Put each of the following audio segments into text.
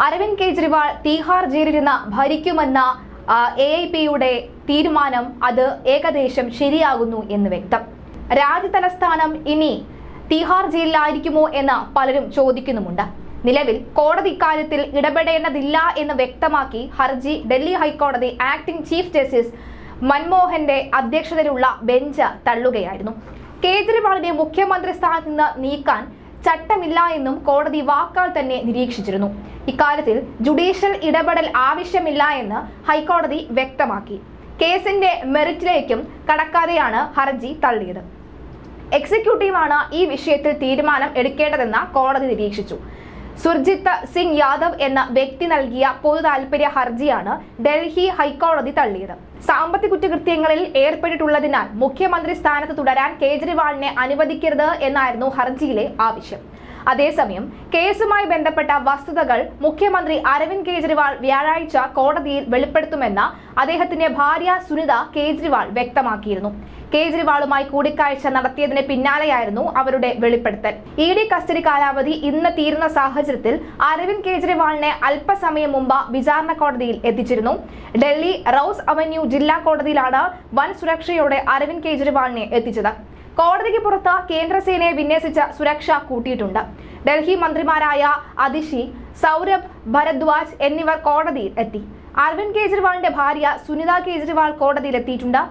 അരവിന്ദ് കെജ്രിവാൾ തീഹാർ ജയിലിരുന്ന് ഭരിക്കുമെന്ന A I പിയുടെ തീരുമാനം അത് ഏകദേശം ശരിയാകുന്നു എന്ന് വ്യക്തം. രാജ്യതലസ്ഥാനം ഇനി തീഹാർ ജയിലിലായിരിക്കുമോ എന്ന് പലരും ചോദിക്കുന്നുമുണ്ട്. നിലവിൽ കോടതി ഇക്കാര്യത്തിൽ ഇടപെടേണ്ടതില്ല എന്ന് വ്യക്തമാക്കി ഹർജി ഡൽഹി ഹൈക്കോടതി ആക്ടിംഗ് ചീഫ് ജസ്റ്റിസ് മൻമോഹന്റെ അധ്യക്ഷതയിലുള്ള ബെഞ്ച് തള്ളുകയായിരുന്നു. കേജ്രിവാളിനെ മുഖ്യമന്ത്രി സ്ഥാനത്ത് നിന്ന് നീക്കാൻ ചട്ടമില്ല എന്നും കോടതി വാക്കാൽ തന്നെ നിരീക്ഷിച്ചിരുന്നു. ഇക്കാര്യത്തിൽ ജുഡീഷ്യൽ ഇടപെടൽ ആവശ്യമില്ല എന്ന് ഹൈക്കോടതി വ്യക്തമാക്കി. കേസിന്റെ മെറിറ്റിലേക്കും കടക്കാതെയാണ് ഹർജി തള്ളിയത്. എക്സിക്യൂട്ടീവാണ് ഈ വിഷയത്തിൽ തീരുമാനം എടുക്കേണ്ടതെന്ന് കോടതി നിരീക്ഷിച്ചു. സുർജിത്ത് സിംഗ് യാദവ് എന്ന വ്യക്തി നൽകിയ പൊതു താൽപര്യ ഹർജിയാണ് ഡൽഹി ഹൈക്കോടതി തള്ളിയത്. സാമ്പത്തിക കുറ്റകൃത്യങ്ങളിൽ ഏർപ്പെട്ടിട്ടുള്ളതിനാൽ മുഖ്യമന്ത്രി സ്ഥാനത്ത് തുടരാൻ കേജ്രിവാളിനെ അനുവദിക്കരുത് എന്നായിരുന്നു ഹർജിയിലെ ആവശ്യം. അതേസമയം കേസുമായി ബന്ധപ്പെട്ട വസ്തുതകൾ മുഖ്യമന്ത്രി അരവിന്ദ് കെജ്രിവാൾ വ്യാഴാഴ്ച കോടതിയിൽ വെളിപ്പെടുത്തുമെന്ന് അദ്ദേഹത്തിന്റെ ഭാര്യ സുനിത കേജ്രിവാൾ വ്യക്തമാക്കിയിരുന്നു. കേജ്രിവാളുമായി കൂടിക്കാഴ്ച നടത്തിയതിന് പിന്നാലെയായിരുന്നു അവരുടെ വെളിപ്പെടുത്തൽ. ഇ ഡി കസ്റ്റഡി കാലാവധി ഇന്ന് തീരുന്ന സാഹചര്യത്തിൽ അരവിന്ദ് കെജ്രിവാളിനെ അല്പസമയം മുമ്പ് വിചാരണ കോടതിയിൽ എത്തിച്ചിരുന്നു. ഡൽഹി റൌസ് അവന്യൂ ജില്ലാ കോടതിയിലാണ് വൻ സുരക്ഷയോടെ അരവിന്ദ് കെജ്രിവാളിനെ എത്തിച്ചത്. കോടതിക്ക് പുറത്ത് കേന്ദ്രസേനയെ വിന്യസിച്ച സുരക്ഷ കൂട്ടിയിട്ടുണ്ട്. ഡൽഹി മന്ത്രിമാരായ അതിഷി സൗരഭ് ഭരദ്വാജ് എന്നിവർ കോടതിയിൽ എത്തി. അരവിന്ദ് കേജ്രിവാളിന്റെ ഭാര്യ സുനിത കേജ്രിവാൾ കോടതിയിൽ എത്തിയിട്ടുണ്ട്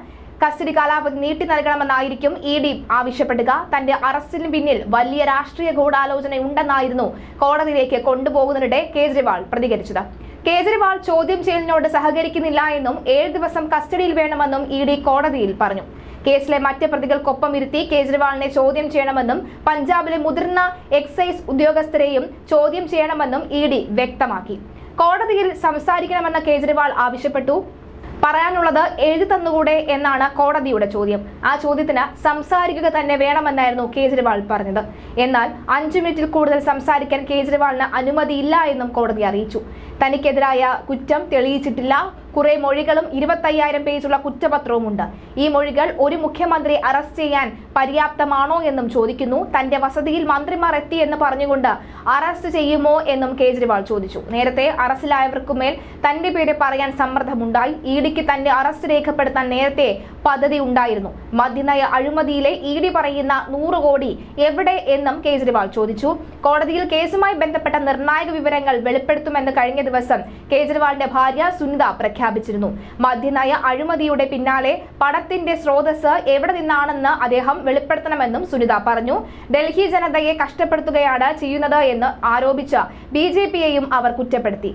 കസ്റ്റഡി കാലാവധി നീട്ടി നൽകണമെന്നായിരിക്കും ഇ ഡി ആവശ്യപ്പെടുക. തന്റെ അറസ്റ്റിന് പിന്നിൽ വലിയ രാഷ്ട്രീയ ഗൂഢാലോചനയുണ്ടെന്നായിരുന്നു കോടതിയിലേക്ക് കൊണ്ടുപോകുന്നതിനിടെ കേജ്രിവാൾ പ്രതികരിച്ചത്. കേജ്രിവാൾ ചോദ്യം ചെയ്യലിനോട് സഹകരിക്കുന്നില്ല എന്നും ഏഴ് ദിവസം കസ്റ്റഡിയിൽ വേണമെന്നും ഇ ഡി കോടതിയിൽ പറഞ്ഞു. കേസിലെ മറ്റ് പ്രതികൾക്കൊപ്പം ഇരുത്തി കേജ്രിവാളിനെ ചോദ്യം ചെയ്യണമെന്നും പഞ്ചാബിലെ മുതിർന്ന എക്സൈസ് ഉദ്യോഗസ്ഥരെയും ചോദ്യം ചെയ്യണമെന്നും ഇ ഡി വ്യക്തമാക്കി. കോടതിയിൽ സംസാരിക്കണമെന്ന് കേജ്രിവാൾ ആവശ്യപ്പെട്ടു. പറയാനുള്ളത് എഴുതി തന്നുകൂടെ എന്നാണ് കോടതിയുടെ ചോദ്യം. ആ ചോദ്യത്തിന് സംസാരിക്കുക തന്നെ വേണമെന്നായിരുന്നു കേജ്രിവാൾ പറഞ്ഞത്. എന്നാൽ അഞ്ചു മിനിറ്റിൽ കൂടുതൽ സംസാരിക്കാൻ കേജ്രിവാളിന് അനുമതിയില്ല എന്നും കോടതി അറിയിച്ചു. തനിക്കെതിരായ കുറ്റം തെളിയിച്ചിട്ടില്ല. കുറെ മൊഴികളും ഇരുപത്തയ്യായിരം പേജുള്ള കുറ്റപത്രവും ഉണ്ട് ഈ മൊഴികൾ ഒരു മുഖ്യമന്ത്രി അറസ്റ്റ് ചെയ്യാൻ പര്യാപ്തമാണോ എന്നും ചോദിക്കുന്നു. തന്റെ വസതിയിൽ മന്ത്രിമാർ എത്തി എന്ന് പറഞ്ഞുകൊണ്ട് അറസ്റ്റ് ചെയ്യുമോ എന്നും കേജ്രിവാൾ ചോദിച്ചു. നേരത്തെ അറസ്റ്റിലായവർക്കുമേൽ തന്റെ പേര് പറയാൻ സമ്മർദ്ദമുണ്ടായി. ഇഡിക്ക് ഡിക്ക് തന്റെ അറസ്റ്റ് രേഖപ്പെടുത്താൻ നേരത്തെ പദ്ധതി ഉണ്ടായിരുന്നു. മദ്യനയ അഴിമതിയിലെ ഇ ഡി പറയുന്ന നൂറ് കോടി എവിടെ എന്നും കേജ്രിവാൾ ചോദിച്ചു. കോടതിയിൽ കേസുമായി ബന്ധപ്പെട്ട നിർണായക വിവരങ്ങൾ വെളിപ്പെടുത്തുമെന്ന് കഴിഞ്ഞ ദിവസം കേജ്രിവാളിന്റെ ഭാര്യ സുനിത പ്രഖ്യാപിച്ചിരുന്നു. മദ്യനയ അഴിമതിയുടെ പിന്നാലെ പണത്തിന്റെ സ്രോതസ് എവിടെ നിന്നാണെന്ന് അദ്ദേഹം വെളിപ്പെടുത്തണമെന്നും സുനിത പറഞ്ഞു. ഡൽഹി ജനതയെ കഷ്ടപ്പെടുത്തുകയാണ് ചെയ്യുന്നത് എന്ന് ആരോപിച്ച് ബി അവർ കുറ്റപ്പെടുത്തി.